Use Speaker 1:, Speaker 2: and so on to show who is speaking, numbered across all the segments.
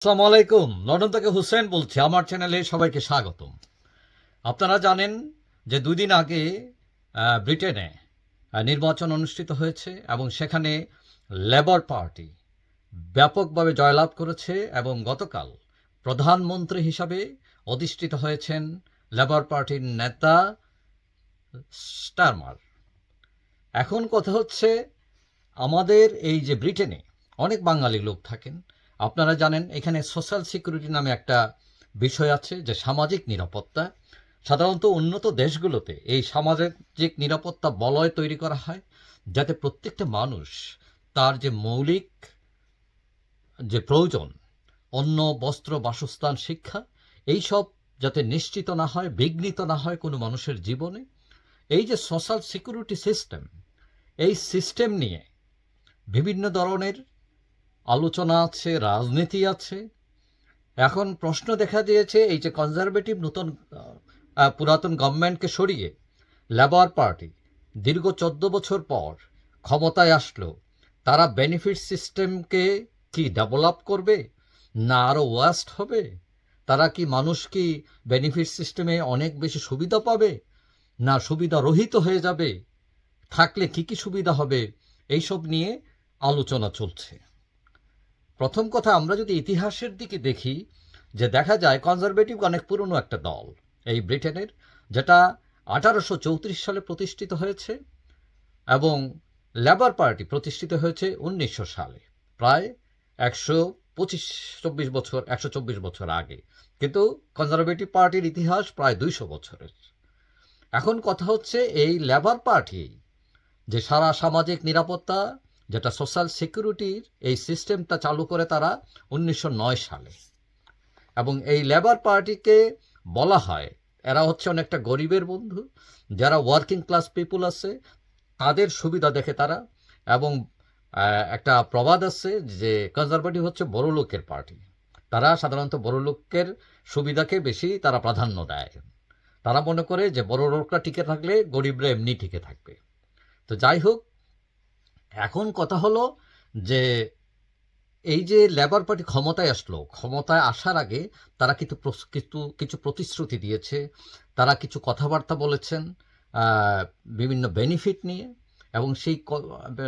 Speaker 1: আসসালামু আলাইকুম লন্ডন থেকে হুসেন বলছি, আমার চ্যানেলে সবাইকে স্বাগতম। আপনারা জানেন যে দুই দিন আগে ব্রিটেনে নির্বাচন অনুষ্ঠিত হয়েছে এবং সেখানে লেবার পার্টি ব্যাপকভাবে জয়লাভ করেছে এবং গতকাল প্রধানমন্ত্রী হিসাবে অধিষ্ঠিত হয়েছেন লেবার পার্টির নেতা স্টারমার। এখন কথা হচ্ছে, আমাদের এই যে ব্রিটেনে অনেক বাঙালি লোক থাকেন আপনারা জানেন, এখানে সোশ্যাল সিকিউরিটি নামে একটা বিষয় আছে যে সামাজিক নিরাপত্তা। সাধারণত উন্নত দেশগুলোতে এই সামাজিক নিরাপত্তা বলয় তৈরি করা হয়, যাতে প্রত্যেকটা মানুষ তার যে মৌলিক যে প্রয়োজন, অন্ন, বস্ত্র, বাসস্থান, শিক্ষা এই সব যাতে নিশ্চিত না হয়, বিঘ্নিত না হয় কোনো মানুষের জীবনে, এই যে সোশ্যাল সিকিউরিটি সিস্টেম, এই সিস্টেম নিয়ে বিভিন্ন ধরনের আলোচনা আছে, রাজনীতি আছে। এখন প্রশ্ন দেখা দিয়েছে এই যে কনজারভেটিভ নতুন পুরাতন গভর্নমেন্টকে সরিয়ে লেবার পার্টি দীর্ঘ চোদ্দ বছর পর ক্ষমতায় আসলো। তারা বেনিফিট সিস্টেমকে কি ডেভেলপ করবে না আরও ওয়াস্ট হবে? তারা কি মানুষ কি বেনিফিট সিস্টেমে অনেক বেশি সুবিধা পাবে না সুবিধা রহিত হয়ে যাবে? থাকলে কি কি সুবিধা হবে? এইসব নিয়ে আলোচনা চলছে। প্রথম কথা, আমরা যদি ইতিহাসের দিকে দেখি, যে দেখা যায় কনজারভেটিভ অনেক পুরনো একটা দল। এই ব্রিটেনের, যেটা আঠারোশো চৌত্রিশ সালে প্রতিষ্ঠিত হয়েছে এবং লেবার পার্টি প্রতিষ্ঠিত হয়েছে উনিশশো সালে, প্রায় একশো পঁচিশ, চব্বিশ বছর, একশো চব্বিশ বছর আগে। কিন্তু কনজারভেটিভ পার্টির ইতিহাস প্রায় দুইশো বছরের। এখন কথা হচ্ছে, এই লেবার পার্টি যে সারা সামাজিক নিরাপত্তা যেটা সোশ্যাল সিকিউরিটির এই সিস্টেমটা চালু করে তারা উনিশশো নয় সালে। এবং এই লেবার পার্টিকে বলা হয়, এরা হচ্ছে অনেকটা গরিবের বন্ধু, যারা ওয়ার্কিং ক্লাস পিপুল আছে, তাদের সুবিধা দেখে তারা, এবং একটা প্রবাদ আছে যে কনজারভেটিভ হচ্ছে বড় লোকের পার্টি তারা সাধারণত বড় লোকের সুবিধাকে বেশি তারা প্রাধান্য দেয়। তারা মনে করে যে বড় লোকরা টিকে থাকলে গরিবরা এমনি টিকে থাকবে। তো যাই হোক এখন কথা হলো যে এই যে লেবার পার্টি ক্ষমতায় আসলো, ক্ষমতায় আসার আগে তারা কিন্তু প্রস- কিছু প্রতিশ্রুতি দিয়েছে, তারা কিছু কথাবার্তা বলেছেন বিভিন্ন বেনিফিট নিয়ে এবং সেই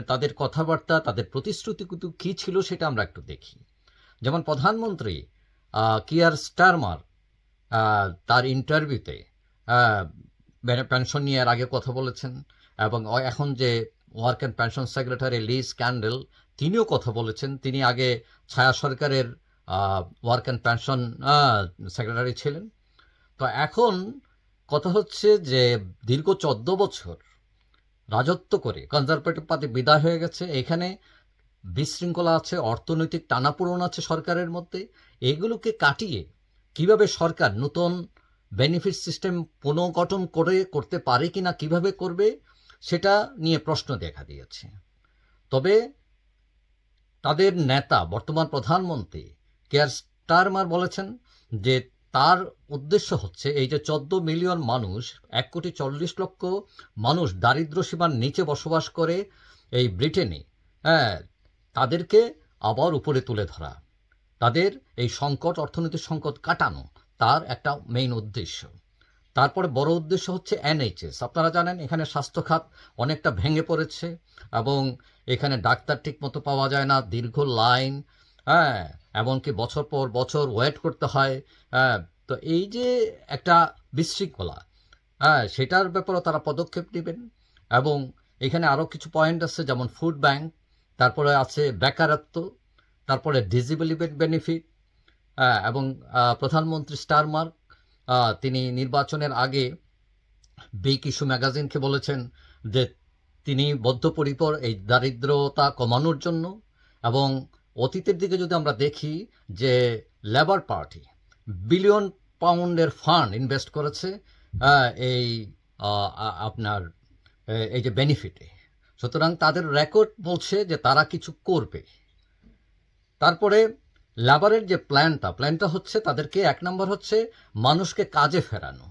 Speaker 1: তাদের কথাবার্তা, তাদের প্রতিশ্রুতি কিন্তু কী ছিল সেটা আমরা একটু দেখি। যেমন প্রধানমন্ত্রী কিয়ার স্টারমার তার ইন্টারভিউতে পেনশন নিয়ে এর আগে কথা বলেছেন এবং এখন যে work and pension secretary Liz Kendall তিনিও কথা বলেছেন। তিনি আগে ছায়া সরকারের ওয়ার্ক অ্যান্ড পেনশন সেক্রেটারি ছিলেন। তো এখন কথা হচ্ছে যে দীর্ঘ চোদ্দ বছর রাজত্ব করে কনজারভেটিভ পার্টি বিদায় হয়ে গেছে। এখানে বিশৃঙ্খলা আছে, অর্থনৈতিক টানাপোড়ন আছে সরকারের মধ্যে। এগুলোকে কাটিয়ে কীভাবে সরকার নতুন বেনিফিট সিস্টেম পুনর্গঠন করে, করতে পারে কিনা, কীভাবে করবে সেটা নিয়ে প্রশ্ন দেখা দিয়েছে। তবে তাদের নেতা, বর্তমান প্রধানমন্ত্রী কেয়ার স্টারমার বলেছেন যে তার উদ্দেশ্য হচ্ছে এই যে চোদ্দ মিলিয়ন মানুষ, এক কোটি চল্লিশ লক্ষ মানুষ দারিদ্র্য সীমার নিচে বসবাস করে এই ব্রিটেনে হ্যাঁ তাদেরকে আবার উপরে তুলে ধরা। তাদের এই সংকট, অর্থনৈতিক সংকট কাটানো তার একটা মেইন উদ্দেশ্য। তারপরে বড় উদ্দেশ্য হচ্ছে এনএইচএস। আপনারা জানেন এখানে স্বাস্থ্য খাত অনেকটা ভেঙে পড়েছে এবং এখানে ডাক্তার ঠিক মতো পাওয়া যায় না দীর্ঘ লাইন হ্যাঁ এমনকি বছর পর বছর ওয়েট করতে হয় হ্যাঁ তো এই যে একটা বিশৃঙ্খলা হ্যাঁ সেটার ব্যাপারেও তারা পদক্ষেপ নেবেন এবং এখানে আরও কিছু পয়েন্ট আছে যেমন ফুড ব্যাংক তারপরে আছে বেকারত্ব তারপরে ডিজিবিলিটি বেনিফিট হ্যাঁ এবং প্রধানমন্ত্রী স্টারমার্ক আহ, তিনি নির্বাচনের আগে বিগ ইস্যু ম্যাগাজিনকে বলেছেন যে তিনি বদ্ধপরিকর এই দারিদ্রতা কমানোর জন্য এবং অতীতের দিকে যদি আমরা দেখি যে লেবার পার্টি, বিলিয়ন পাউন্ডের ফান্ড ইনভেস্ট করেছে এই আপনার এই যে বেনিফিটে। সুতরাং তাদের রেকর্ড বলছে যে তারা কিছু করবে। তারপরে লেবারের যে প্ল্যানটা প্ল্যানটা হচ্ছে তাদেরকে এক নম্বর হচ্ছে মানুষকে কাজে ফেরানো।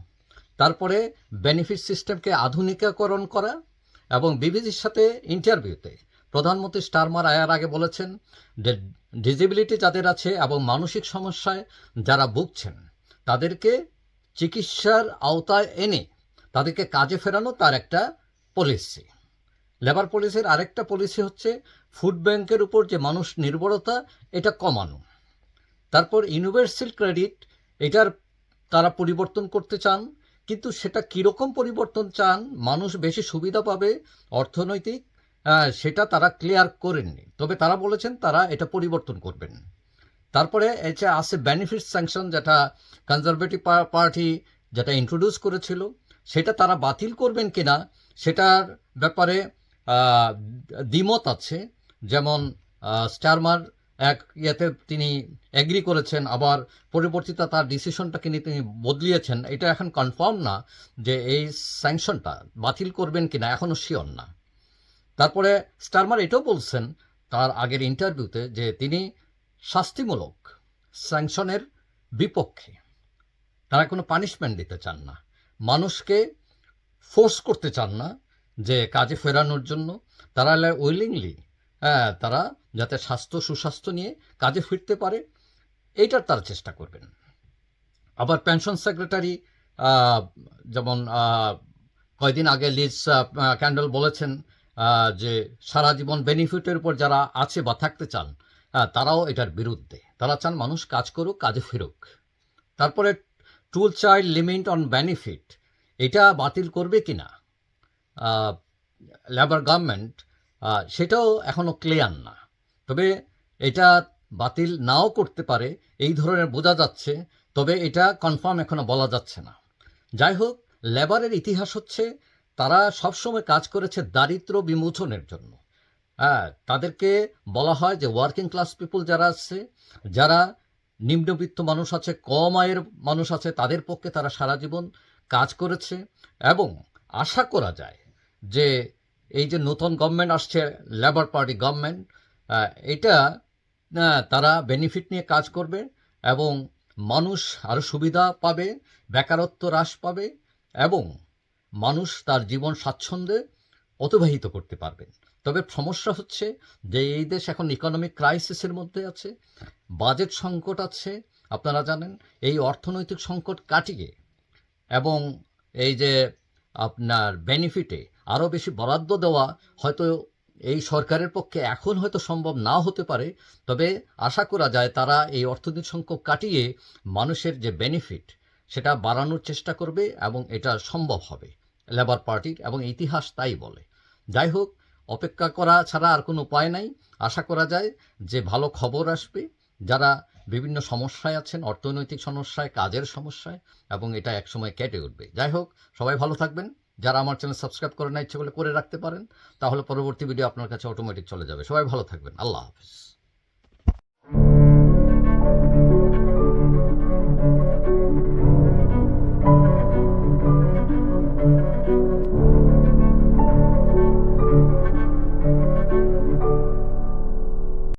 Speaker 1: তারপরে বেনিফিট সিস্টেমকে আধুনিকীকরণ করা এবং বিবিসির সাথে ইন্টারভিউতে প্রধানমন্ত্রী স্টারমার আয়ার আগে বলেছেন যে ডিসেবিলিটি যাদের আছে এবং মানসিক সমস্যায় যারা ভুগছেন, তাদেরকে চিকিৎসার আওতায় এনে তাদেরকে কাজে ফেরানো তার একটা পলিসি লেবার পলিসির আরেকটা পলিসি হচ্ছে ফুড ব্যাংকের উপর যে মানুষ নির্ভরতা, এটা কমানো। তারপর ইউনিভার্সাল ক্রেডিট, এটার তারা পরিবর্তন করতে চান, কিন্তু সেটা কীরকম পরিবর্তন চান, মানুষ বেশি সুবিধা পাবে অর্থনৈতিক সেটা তারা ক্লিয়ার করেননি। তবে তারা বলেছেন তারা এটা পরিবর্তন করবেন। তারপরে এটা আছে বেনিফিট স্যাংশন যেটা কনজারভেটিভ পার্টি যেটা ইন্ট্রোডিউস করেছিল, সেটা তারা বাতিল করবেন কিনা, সেটার ব্যাপারে দ্বিমত আছে। যেমন স্টারমার এক ইয়েতে তিনি এগ্রি করেছেন, আবার পরিবর্তিত তার ডিসিশনটাকে নিয়ে তিনি বদলিয়েছেন। এটা এখন কনফার্ম না যে এই স্যাংশনটা বাতিল করবেন কিনা এখনও শিওর না। তারপরে স্টারমার এটাও বলছেন তার আগের ইন্টারভিউতে যে তিনি শাস্তিমূলক স্যাংশনের বিপক্ষে, তারা কোনো পানিশমেন্ট দিতে চান না। মানুষকে ফোর্স করতে চান না যে কাজে ফেরানোর জন্য। তারা উইলিংলি হ্যাঁ তারা যাতে স্বাস্থ্য, সুস্বাস্থ্য নিয়ে কাজে ফিরতে পারে, এইটার তারা চেষ্টা করবেন। আবার পেনশন সেক্রেটারি যেমন কয়দিন আগে লিজ ক্যান্ডেল বলেছেন যে সারা জীবন বেনিফিটের উপর যারা আছে বা থাকতে চান তারাও এটার বিরুদ্ধে। তারা চান মানুষ কাজ করুক, কাজে ফিরুক। তারপরে two child limit on benefit এটা বাতিল করবে কি না লেবার গভর্নমেন্ট সেটাও এখনও ক্লিয়ার না। তবে এটা বাতিল নাও করতে পারে, এই ধরনের বোঝা যাচ্ছে, তবে এটা কনফার্ম এখনও বলা যাচ্ছে না। যাই হোক, লেবারের ইতিহাস হচ্ছে, তারা সবসময় কাজ করেছে দারিদ্র বিমোচনের জন্য। হ্যাঁ তাদেরকে বলা হয় যে ওয়ার্কিং ক্লাস পিপুল যারা আছে, যারা নিম্নবিত্ত মানুষ আছে, কম আয়ের মানুষ আছে, তাদের পক্ষে তারা সারা জীবন কাজ করেছে এবং আশা করা যায় যে এই যে নতুন গভর্নমেন্ট আসছে লেবার পার্টি গভর্নমেন্ট এটা তারা বেনিফিট নিয়ে কাজ করবে এবং মানুষ আরও সুবিধা পাবে, বেকারত্ব হ্রাস পাবে এবং মানুষ তার জীবন স্বাচ্ছন্দ্যে অতিবাহিত করতে পারবেন তবে সমস্যা হচ্ছে যে এই দেশ এখন ইকোনমিক ক্রাইসিসের মধ্যে আছে বাজেট সংকট আছে, আপনারা জানেন, এই অর্থনৈতিক সংকট কাটিয়ে এবং এই যে আপনার বেনিফিটে আরও বেশি বরাদ্দ দেওয়া হয়তো এই সরকারের পক্ষে এখন হয়তো সম্ভব না হতে পারে। তবে আশা করা যায় তারা এই অর্থনৈতিক সংকট কাটিয়ে মানুষের যে বেনিফিট সেটা বাড়ানোর চেষ্টা করবে এবং এটা সম্ভব হবে। লেবার পার্টির এবং ইতিহাস তাই বলে। যাই হোক, অপেক্ষা করা ছাড়া আর কোনো উপায় নাই। আশা করা যায় যে ভালো খবর আসবে। যারা বিভিন্ন সমস্যায় আছেন, অর্থনৈতিক সমস্যায়, কাজের সমস্যায়, এবং এটা একসময় কেটে উঠবে। যাই হোক, সবাই ভালো থাকবেন। যারা আমার চ্যানেল সাবস্ক্রাইব করে না ইচ্ছে করলে করে রাখতে পারেন, তাহলে পরবর্তী ভিডিও আপনার কাছে অটোমেটিক চলে যাবে। সবাই ভালো থাকবেন। আল্লাহ হাফিজ।